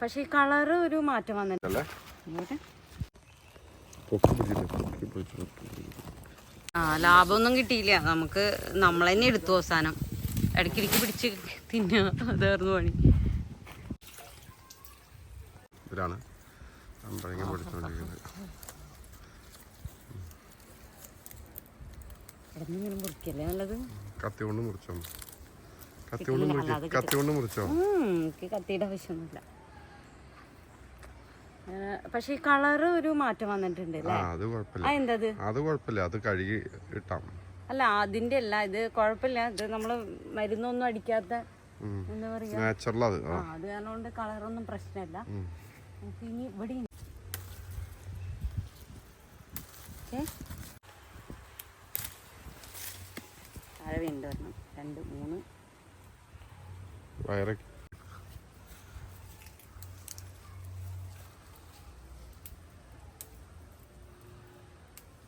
പക്ഷെ ഈ കളറ് ഒരു മാറ്റം വന്നിട്ടുണ്ട്. ആ ലാഭമൊന്നും കിട്ടിയില്ല. നമുക്ക് നമ്മൾ തന്നെ എടുത്തു അവസാനം. ഇടയ്ക്കിടയ്ക്ക് പിടിച്ച് തിന്നുക അതായിരുന്നു പണി. അമ്പഴങ്ങ പൊടിച്ചുകൊണ്ടിരിക്കുന്നത് കത്തി കൊണ്ട് മുറിച്ചോ കത്തി കൊണ്ട് മുറിച്ചോ? എനിക്ക് കത്തിയുടെ ആവശ്യമൊന്നുമില്ല പക്ഷെ ഈ കളറ് ഒരു മാറ്റം വന്നിട്ടുണ്ട് അത് കുഴപ്പമില്ല. അത് കുഴപ്പമില്ല. അത് കഴുകി ഇട്ടാം അല്ല അതിന്റെ അല്ല ഇത് കുഴപ്പമില്ല. ഇത് നമ്മൾ മരുന്നൊന്നും അടിക്കാത്ത എന്താ പറയാ? അത്. കാരണം കളറൊന്നും പ്രശ്നമില്ല. ഇനി ഇവിടെ താഴെ വീണ്ടും വരണം. രണ്ട് മൂന്ന് വയറ്.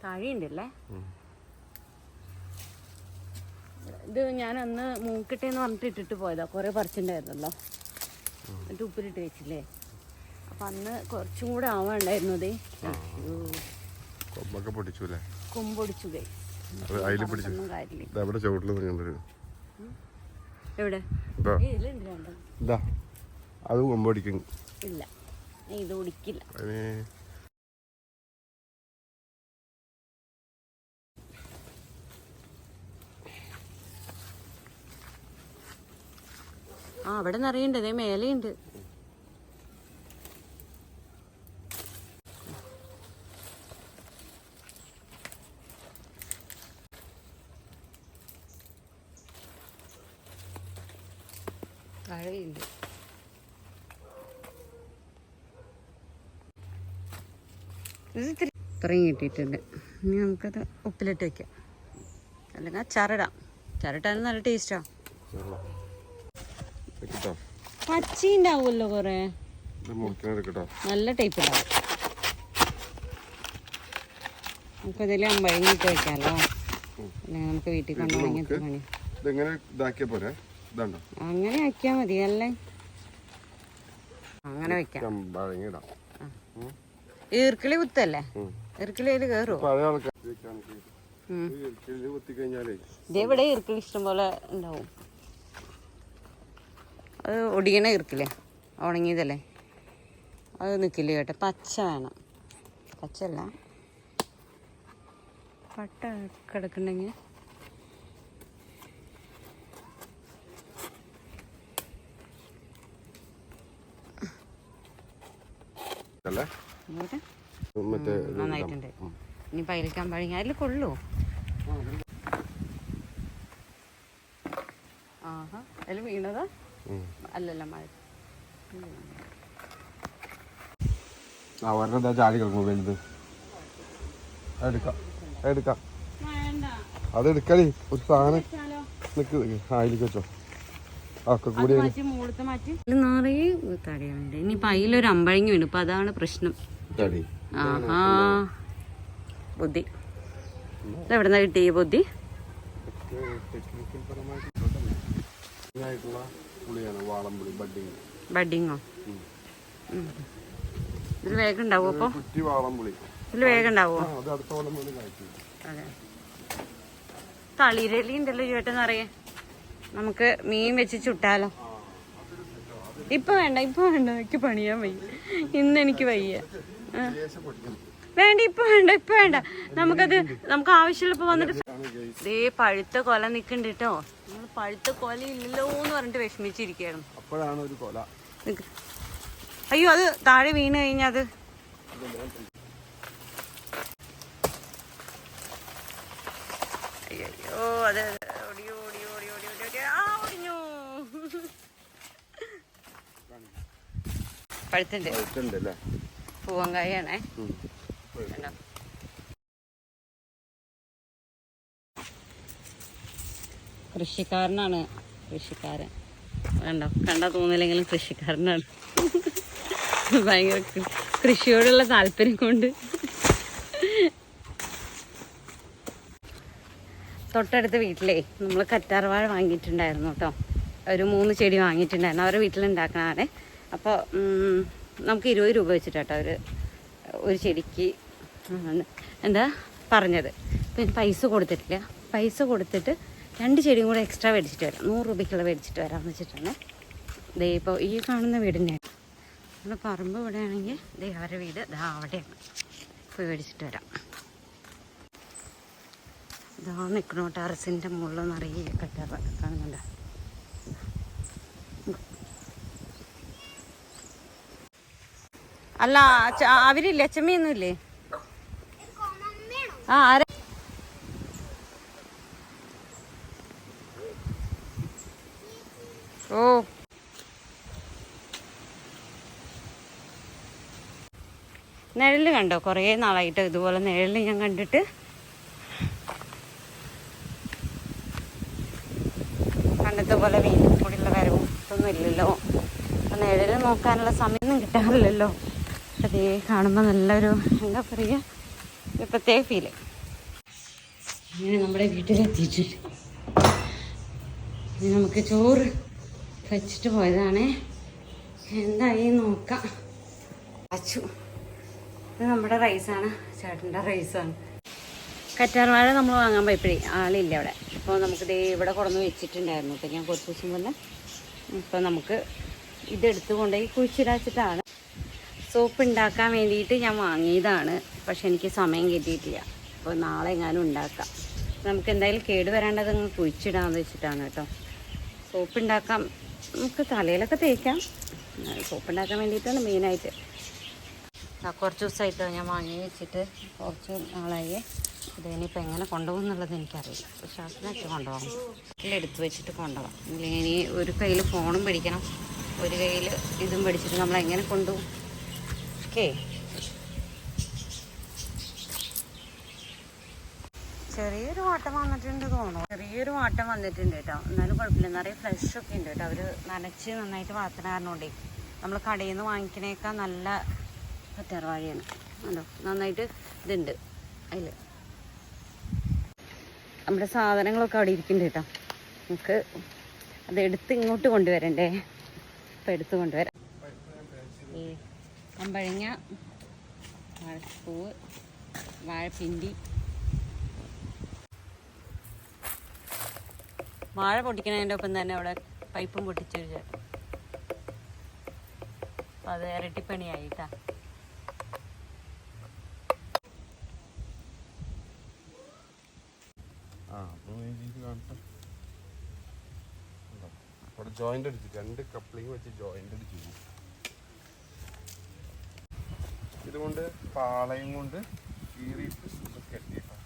താഴെയുണ്ടല്ലേ. ഇത് ഞാൻ അന്ന് മൂക്കിട്ടേന്ന് പറഞ്ഞിട്ട് ഇട്ടിട്ട് പോയതാ. കുറെ പറിച്ചിട്ടുണ്ടായിരുന്നല്ലോ എന്നിട്ട് ഉപ്പിലിട്ട് വെച്ചില്ലേ. അപ്പൊ അന്ന് കുറച്ചും കൂടെ ആവാണ്ടായിരുന്നു അതേ കൊമ്പൊക്കെ പൊടിച്ചു കൊമ്പൊടിച്ചു കൈ അത് അതിൽ പിടിച്ചു. അവിടെ ചുവട്ടിൽ നിന്നുണ്ടൊരു എവിടെ? ഇതാ അത് കൊമ്പടിക്കും ഇല്ല. ഇത് ഒടിക്കില്ല അതിന് ആ അവിടെ നിറയുണ്ട്. അതേ മേലെയുണ്ട്. താഴെയുണ്ട് ഇത്രയും കിട്ടിയിട്ടുണ്ട്. ഇനി നമുക്കത് ഉപ്പിലിട്ട് വെക്കാം. അല്ലെങ്കിൽ അച്ചാറിടാം. അച്ചാറിട്ടാലും നല്ല ടേസ്റ്റാ പച്ചി ഉണ്ടാവുമല്ലോ കുറേ. നല്ല ടൈപ്പ് ഉണ്ടാവും. നമുക്കതിൽ അമ്പഴങ്ങിട്ട് വെക്കാമല്ലോ. അല്ലെങ്കിൽ നമുക്ക് വീട്ടിൽ കൊണ്ടുപോകണമെങ്കിൽ നമുക്ക് പണി ഇതെങ്ങനെ ഇതാക്കിയ പോരെ? ഇതാണ്ടോ അങ്ങനെ വെക്കാൻ മതി അല്ലേ അങ്ങനെ വെക്കാം. ഈർക്കിളി കുത്തല്ലേ? അതിൽ കയറുമോ ഇതെവിടെ ഈർക്കിളി ഇഷ്ടം പോലെ ഉണ്ടാവും. അത് ഒടിയണ ഈർക്കില്ലേ ഉണങ്ങിയതല്ലേ? അത് നിൽക്കില്ല കേട്ടോ. പച്ച വേണം. പച്ചല്ല പട്ട കിടക്കുന്നുണ്ടെങ്കിൽ അല്ലേ ഇങ്ങോട്ട് മറ്റേ ഇത് നന്നായിട്ടുണ്ട്. ഇനി പയലിക്കാൻ പഴങ്ങി അതിൽ കൊള്ളൂ. ആഹാ അതിൽ വീണതാ? അല്ലല്ല മഴ. ചാടി കിടക്കും വലുത്. എടുക്കാം എടുക്കാം. വേണ്ട. അത് എടുക്കടി ഒരു സാധനം. നിക്ക് അതിലേക്ക് വെച്ചോ. ഒക്കെ കൂടി നിറയെ തടയുണ്ട് ഇനി അതിലൊരു അമ്പഴങ്ങി വീണു. ഇപ്പൊ അതാണ് പ്രശ്നം. ആഹാ. ബുദ്ധി. എവിടുന്ന കിട്ടി ബുദ്ധി? ബഡിങ്ങോ? ഇതിൽ വേഗം ഉണ്ടാവോ അപ്പൊ? കുറ്റി ഇതിൽ വേഗം ഉണ്ടാവോ? ആ അത് തളിരലി ഉണ്ടല്ലോ അറിയേ നമുക്ക് മീൻ വെച്ച് ചുട്ടാലോ. ഇപ്പൊ വേണ്ട ഇപ്പൊ വേണ്ട. എനിക്ക് പണിയാൻ വയ്യ. ഇന്ന് എനിക്ക് വയ്യ. വേണ്ട ഇപ്പൊ വേണ്ട ഇപ്പൊ വേണ്ട. നമുക്കത് നമുക്ക് ആവശ്യമുള്ളപ്പോ വന്നിട്ട് ദേ പഴുത്ത കൊല നിക്കണ്ട് കേട്ടോ നമ്മൾ പഴുത്ത കൊല ഇല്ലല്ലോ എന്ന് പറഞ്ഞിട്ട് വിഷമിച്ചിരിക്കുകയായിരുന്നു അപ്പോഴാണ് ഒരു കൊല. അയ്യോ അത് താഴെ വീണ് കഴിഞ്ഞാൽ അത്. അയ്യോ അത് ആ ഓടിഞ്ഞു പഴുത്തുണ്ട്. പഴുത്തുണ്ട് അല്ലേ? പൂവങ്കായാണേ? കൃഷിക്കാരനാണ് കൃഷിക്കാരൻ. കണ്ടോ? കണ്ടാ തോന്നില്ലെങ്കിലും കൃഷിക്കാരനാണ്. ഭയങ്കര കൃഷിയോടുള്ള താല്പര്യം കൊണ്ട്. തൊട്ടടുത്ത വീട്ടിലേ നമ്മൾ കറ്റാർവാഴ വാങ്ങിയിട്ടുണ്ടായിരുന്നു കേട്ടോ. ഒരു മൂന്ന് ചെടി വാങ്ങിയിട്ടുണ്ടായിരുന്നു. അവരുടെ വീട്ടിലുണ്ടാക്കണതാണ്. അപ്പോൾ നമുക്ക് ഇരുപത് രൂപ വെച്ചിട്ടാട്ടോ അവർ ഒരു ചെടിക്ക് എന്താ പറഞ്ഞത്. പിന്നെ പൈസ കൊടുത്തിട്ടില്ല. പൈസ കൊടുത്തിട്ട് രണ്ട് ചെടിയും കൂടെ എക്സ്ട്രാ മേടിച്ചിട്ട് വരാം. നൂറ് രൂപയ്ക്കുള്ള മേടിച്ചിട്ട് വരാമെന്ന് വെച്ചിട്ടാണ്. ദേ ഇപ്പോൾ ഈ കാണുന്ന വീടിന്റെ നമ്മുടെ പറമ്പ് ഇവിടെ ആണെങ്കിൽ ദേ അവരുടെ വീട് ദാ അവിടെയാണ്. പോയി മേടിച്ചിട്ട് വരാം. ഇതാ നിൽക്കണോ ടെറസിന്റെ മുകളിൽ നിറയെ കട്ടറ കാണുന്നുണ്ട്. അല്ല അവരില്ല? ഇല്ലേ ആ ആരാ? ഓ. നിഴൽ കണ്ടോ? കുറേ നാളായിട്ട് ഇതുപോലെ നിഴൽ ഞാൻ കണ്ടിട്ട്. പണ്ടത്തെ പോലെ വീട്ടിൽ കൂടിയുള്ള വരവും ഒന്നും ഇല്ലല്ലോ. അപ്പം നോക്കാനുള്ള സമയമൊന്നും കിട്ടാറില്ലല്ലോ. അതേ കാണുമ്പോൾ നല്ലൊരു എന്താ പറയുക ഒരു പ്രത്യേക ഫീൽ അങ്ങനെ നമ്മുടെ വീട്ടിലെത്തിയിട്ടുണ്ട് ഇനി നമുക്ക് ചോറ് വെച്ചിട്ട് പോയതാണേ. എന്തായി നോക്കാം. അച്ചു ഇത് നമ്മുടെ റൈസാണ് ചേട്ടന്റെ റൈസാണ് കറ്റാർവാഴ നമ്മൾ വാങ്ങാൻ പോയപ്പോഴേ ആളില്ല അവിടെ. അപ്പോൾ നമുക്ക് ദേ ഇവിടെ കുറന്ന് വെച്ചിട്ടുണ്ടായിരുന്നു. അപ്പോൾ ഞാൻ കുറച്ച് ദിവസം മുന്നേ ഇപ്പോൾ നമുക്ക് ഇതെടുത്ത് കൊണ്ടുപോയി കുഴിച്ചിടാച്ചിട്ടാണ്. സോപ്പ് ഉണ്ടാക്കാൻ വേണ്ടിയിട്ട് ഞാൻ വാങ്ങിയതാണ്. പക്ഷെ എനിക്ക് സമയം കിട്ടിയിട്ടില്ല. അപ്പോൾ നാളെ എങ്ങാനും ഉണ്ടാക്കാം. നമുക്ക് എന്തായാലും കേട് വരാണ്ടത് അങ്ങ് കുഴിച്ചിടാമെന്ന് വെച്ചിട്ടാണ് കേട്ടോ. സോപ്പ് ഉണ്ടാക്കാം നമുക്ക് തലയിലൊക്കെ തേക്കാം. സോപ്പ് ഉണ്ടാക്കാൻ വേണ്ടിയിട്ടാണ് മെയിനായിട്ട്. കുറച്ച് ദിവസമായിട്ടോ ഞാൻ വാങ്ങി വെച്ചിട്ട് കുറച്ച് നാളായി. ഇതിനിപ്പോൾ എങ്ങനെ കൊണ്ടുപോകും എന്നുള്ളത് എനിക്കറിയില്ല. ശ്വാസനൊക്കെ കൊണ്ടുപോകാം എടുത്ത് വെച്ചിട്ട് കൊണ്ടുപോകാം. ഇനി ഒരു കയ്യിൽ ഫോണും പിടിക്കണം. ഒരു കയ്യിൽ ഇതും പിടിച്ചിട്ട് നമ്മൾ എങ്ങനെ കൊണ്ടുപോകും? ഓക്കേ. ചെറിയൊരു വാട്ടം വന്നിട്ടുണ്ട് തോന്നുന്നു. ചെറിയൊരു വാട്ടം വന്നിട്ടുണ്ട് കേട്ടോ. എന്നാലും കുഴപ്പമില്ല. നിറയെ ഫ്രഷ് ഒക്കെ ഉണ്ട് കേട്ടോ. അവർ നനച്ച് നന്നായിട്ട് വളർത്തണ കാരണമുണ്ടേ നമ്മൾ കടയിൽ നിന്ന് വാങ്ങിക്കണേക്കാൾ നല്ല കറ്റാർവാഴയാണ് കണ്ടോ? നന്നായിട്ട് ഇതുണ്ട് അതിൽ നമ്മുടെ സാധനങ്ങളൊക്കെ അവിടെ ഇരിക്കുന്നുണ്ട് കേട്ടോ. നമുക്ക് അത് എടുത്ത് ഇങ്ങോട്ട് കൊണ്ടുവരണ്ടേ? അപ്പം എടുത്ത് കൊണ്ടുവരാം. അമ്പഴങ്ങ വാഴപ്പൂവ് വാഴപ്പിണ്ടി. വാഴ പൊട്ടിക്കണതിന്റെ ഒപ്പം തന്നെ അവിടെ പൈപ്പും പൊട്ടിച്ചൊരു ചേട്ടൻ അപ്പം അത് ഉണ്ടോ? അവിടെ ജോയിന്റ് അടിച്ചു രണ്ട് കപ്ലിങ് വെച്ച് ജോയിന്റ് അടിച്ചു ഇതുകൊണ്ട് പാളയും കൊണ്ട് കീറിയിട്ട് കെട്ടിയിട്ടോ.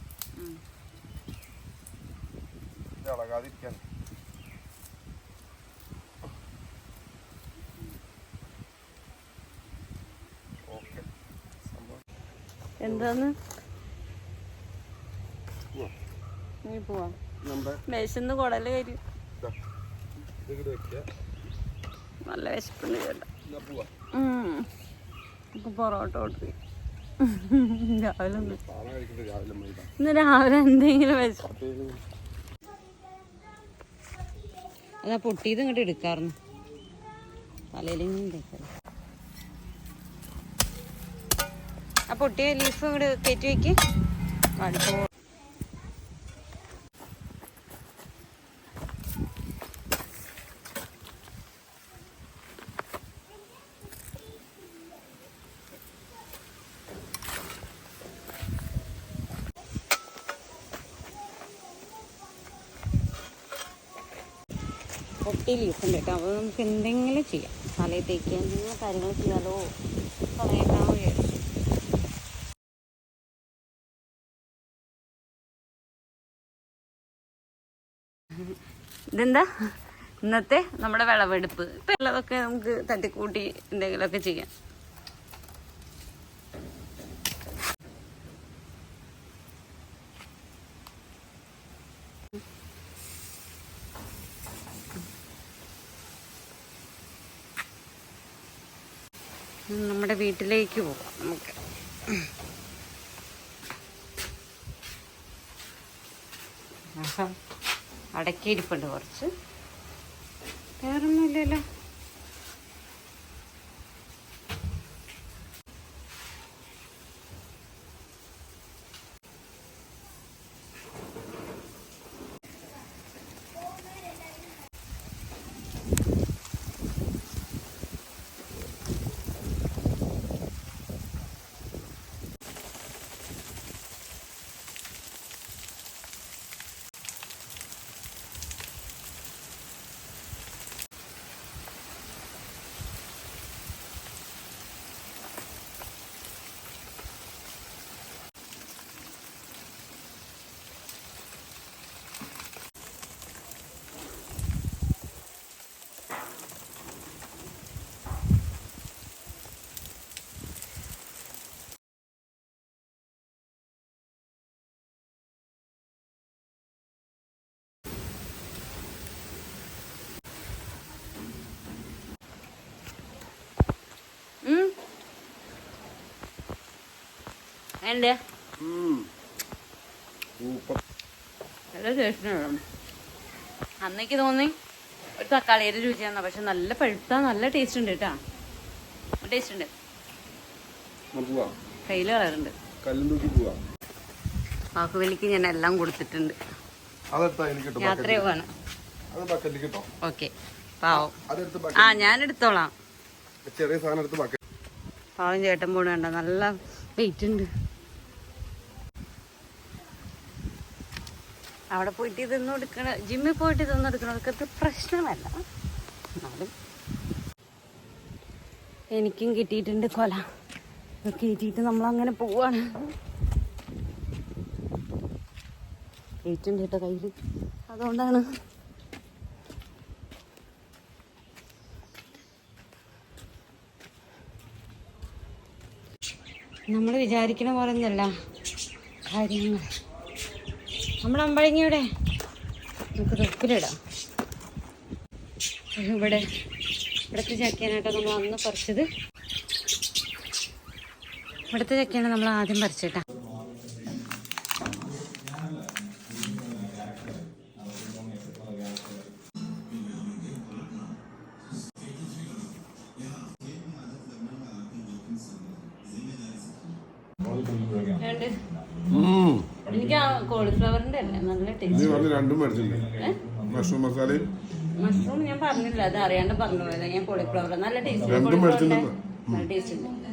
ഇത് ഇളകാതിരിക്കാൻ ഓക്കെ. സംഭവം എന്താന്ന്? പോവാം. നീ പോവാം. നമ്മുടെ വിശന്ന് കുടൽ കയറി. നല്ല വിശപ്പുണ്ട് കേട്ടോ. നമുക്ക് പൊറോട്ട ഓർഡർ രാവിലെ ഇന്ന് രാവിലെ എന്തെങ്കിലും വെച്ചു. അതാ പൊട്ടിയത് ഇങ്ങോട്ട് തലയിലും ആ പൊട്ടിയ ലീഫ് ഇങ്ങോട്ട് കയറ്റി വയ്ക്ക് അടുപ്പോ പൊട്ടി ലീഫ് ഉണ്ട് കേട്ടോ. അപ്പോൾ നമുക്ക് എന്തെങ്കിലും ചെയ്യാം. തലയിൽ തേക്കാൻ എന്തെങ്കിലും കാര്യങ്ങൾ ചെയ്യാലോ. വിചാരിച്ചു. ഇതെന്താ? ഇന്നത്തെ നമ്മുടെ വിളവെടുപ്പ്. ഇപ്പം ഉള്ളതൊക്കെ നമുക്ക് തട്ടിക്കൂട്ടി എന്തെങ്കിലുമൊക്കെ ചെയ്യാം. നമ്മുടെ വീട്ടിലേക്ക് പോകാം നമുക്ക്. അടക്കിയിരിപ്പുണ്ട് കുറച്ച്. വേറൊന്നുമില്ലല്ലോ. ഉണ്ട് സൂപ്പർ നല്ല ടേസ്റ്റിനാണ് അന്നേക്ക് തോന്നി ഒരു തക്കാളിയുടെ രുചിയാണ് പക്ഷെ നല്ല പഴുത്ത നല്ല ടേസ്റ്റ് ഉണ്ട് കേട്ടാ ടേസ്റ്റ് ഉണ്ട്. കയ്യിൽ കളറുണ്ട്. വാക്കുവലിക്ക് ഞാൻ എല്ലാം കൊടുത്തിട്ടുണ്ട്. ഞാനെടുത്തോളാം യാത്ര പോവാണ് ഓക്കെ. പാവം. ആ ഞാൻ എടുത്തോളാം. ചെറിയ സാധനം എടുത്ത് പാവം ചേട്ടൻ പോണ നല്ല വെയിറ്റ് ഉണ്ട്. അവിടെ പോയിട്ട് ഇതൊന്നും എടുക്കണ ജിമ്മിൽ പോയിട്ട് ഇതൊന്നും എടുക്കണവർക്ക് പ്രശ്നമല്ല. എന്നാലും എനിക്കും കിട്ടിയിട്ടുണ്ട് കൊല. കയറ്റിയിട്ട് നമ്മൾ അങ്ങനെ പോവാണ്. വെയിറ്റ് ഉണ്ട് കേട്ടോ കയ്യിൽ അതുകൊണ്ടാണ്. നമ്മൾ വിചാരിക്കണ പോലെ ഒന്നല്ല കാര്യങ്ങൾ. നമ്മൾ അമ്പഴങ്ങിയുടെ നമുക്ക് തൊപ്പിലിടാം ഇവിടെ ഇവിടുത്തെ ചക്കയാനായിട്ടോ നമ്മൾ അന്ന് പറിച്ചത്. ഇവിടുത്തെ ചക്കയാണ് നമ്മൾ ആദ്യം പറിച്ചിട്ടാ. കോളിഫ്ലവറിന്റെ അല്ലേ? നല്ല ടേസ്റ്റ് രണ്ടും മഷ്റൂം മസാല മഷ്റൂം ഞാൻ പറഞ്ഞില്ല അത് അറിയാണ്ട് പറഞ്ഞു പോയത് ഞാൻ കോളിഫ്ലവർ. നല്ല ടേസ്റ്റ് മേടിച്ചിട്ടുണ്ടെന്ന്. നല്ല ടേസ്റ്റ് ഉണ്ട്.